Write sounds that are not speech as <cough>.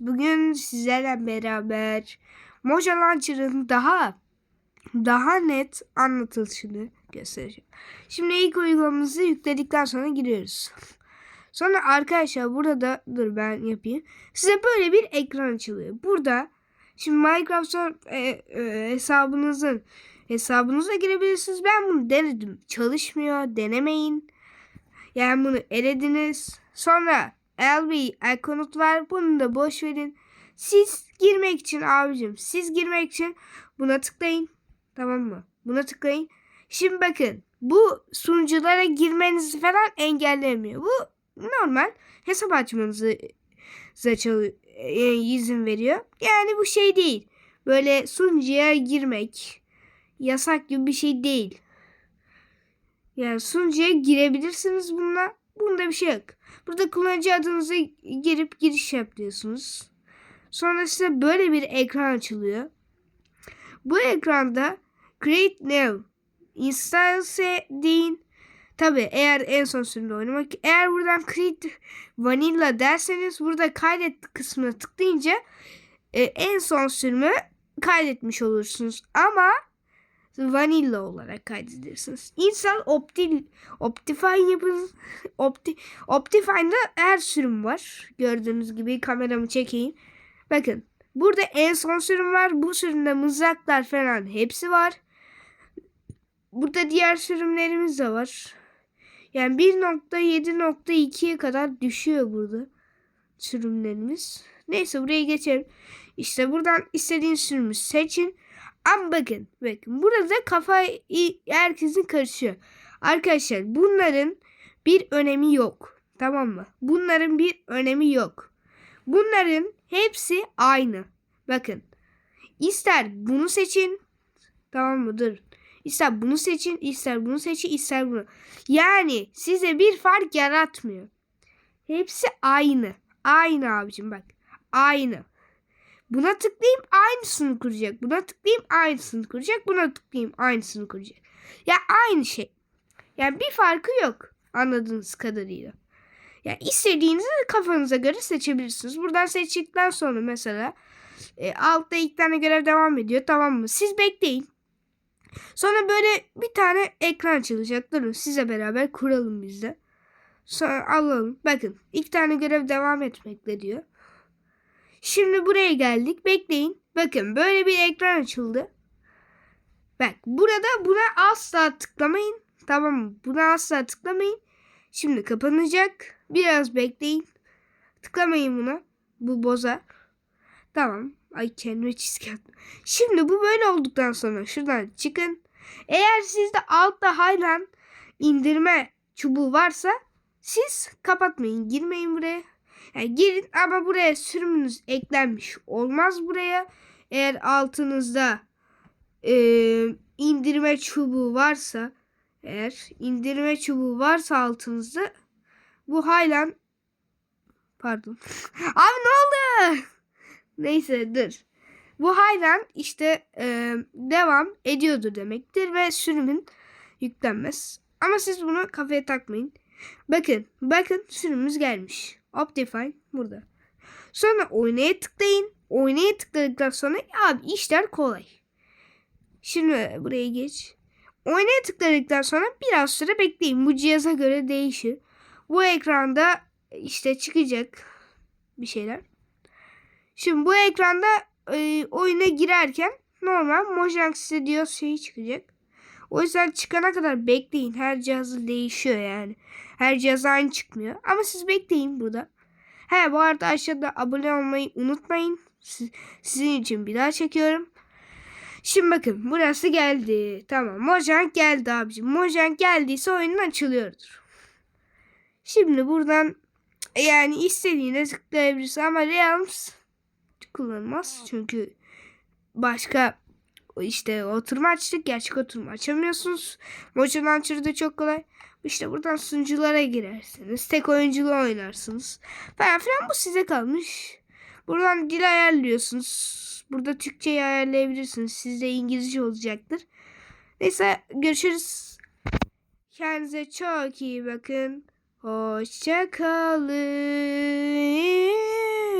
Bugün sizlerle beraber Moja Launcher'ın daha daha net anlatılışını göstereceğim. Şimdi ilk uygulamamızı yükledikten sonra giriyoruz. Sonra arkadaşlar burada dur ben yapayım. Size böyle bir ekran açılıyor. Burada şimdi Minecraft e, e, hesabınızın hesabınıza girebilirsiniz. Ben bunu denedim. Çalışmıyor. Denemeyin. Yani bunu elediniz. Sonra LB ikonut var. Bunu da boş verin. Siz girmek için abicim siz girmek için buna tıklayın. Tamam mı? Buna tıklayın. Şimdi bakın bu sunuculara girmenizi falan engellemiyor. Bu normal hesap açmanızı e, izin veriyor. Yani bu şey değil. Böyle sunucuya girmek yasak gibi bir şey değil. Yani sunucuya girebilirsiniz bununla. Bunda bir şey yok. Burada kullanıcı adınızı girip giriş yap diyorsunuz. Sonra size böyle bir ekran açılıyor. Bu ekranda Create Now Installse deyin. Tabi eğer en son sürümde oynamak. Eğer buradan Create Vanilla derseniz burada kaydet kısmına tıklayınca e, en son sürümü kaydetmiş olursunuz. Ama Vanilla olarak kaydedirsiniz. Install Opti, Optifine yapın. Opti, Optifine'da her sürüm var. Gördüğünüz gibi kameramı çekeyim. Bakın burada en son sürüm var. Bu sürümde mızraklar falan hepsi var. Burada diğer sürümlerimiz de var. Yani 1.7.2'ye kadar düşüyor burada sürümlerimiz. Neyse buraya geçelim. İşte buradan istediğiniz sürümü seçin. Ama bakın bakın burada kafa herkesin karışıyor. Arkadaşlar bunların bir önemi yok. Tamam mı? Bunların bir önemi yok. Bunların hepsi aynı. Bakın. İster bunu seçin. Tamam mı? Dur. İster bunu seçin, ister bunu seçin, ister bunu. Yani size bir fark yaratmıyor. Hepsi aynı. Aynı abicim bak. Aynı. Buna tıklayayım aynısını kuracak. Buna tıklayayım aynısını kuracak. Buna tıklayayım aynısını kuracak. Ya aynı şey. Yani bir farkı yok. Anladığınız kadarıyla. Ya istediğinizi kafanıza göre seçebilirsiniz. Buradan seçtikten sonra mesela e, altta ilk tane görev devam ediyor. Tamam mı? Siz bekleyin. Sonra böyle bir tane ekran açılacak. Durun size beraber kuralım biz de. Sonra alalım. Bakın ilk tane görev devam etmekte diyor. Şimdi buraya geldik. Bekleyin. Bakın böyle bir ekran açıldı. Bak burada buna asla tıklamayın. Tamam? Buna asla tıklamayın. Şimdi kapanacak. Biraz bekleyin. Tıklamayın buna. Bu boza. Tamam. Ay kendime çizgi attım. Şimdi bu böyle olduktan sonra şuradan çıkın. Eğer sizde altta hala indirme çubuğu varsa siz kapatmayın. Girmeyin buraya. Yani girin ama buraya sürümünüz eklenmiş olmaz buraya. Eğer altınızda e, indirme çubuğu varsa eğer indirme çubuğu varsa altınızda bu hala pardon. <laughs> Abi ne oldu? Neyse dur. Bu hayran işte e, devam ediyordu demektir ve sürümün yüklenmez. Ama siz bunu kafaya takmayın. Bakın, bakın sürümümüz gelmiş. Optifine burada. Sonra oynaya tıklayın. Oynaya tıkladıktan sonra abi işler kolay. Şimdi buraya geç. Oynaya tıkladıktan sonra biraz süre bekleyin. Bu cihaza göre değişir. Bu ekranda işte çıkacak bir şeyler. Şimdi bu ekranda e, oyuna girerken normal Mojang size diyor şey çıkacak. O yüzden çıkana kadar bekleyin. Her cihazı değişiyor yani. Her cihaz aynı çıkmıyor. Ama siz bekleyin burada. He bu arada aşağıda abone olmayı unutmayın. Siz, sizin için bir daha çekiyorum. Şimdi bakın burası geldi. Tamam Mojang geldi abicim. Mojang geldiyse oyunun açılıyordur. Şimdi buradan yani istediğine tıklayabilirsin ama Realms kullanılmaz. Çünkü başka işte oturma açtık. Gerçek oturma açamıyorsunuz. Motion Launcher'da çok kolay. İşte buradan sunuculara girersiniz. Tek oyunculu oynarsınız. Falan filan bu size kalmış. Buradan dil ayarlıyorsunuz. Burada Türkçeyi ayarlayabilirsiniz. Sizde İngilizce olacaktır. Neyse görüşürüz. Kendinize çok iyi bakın. Hoşçakalın.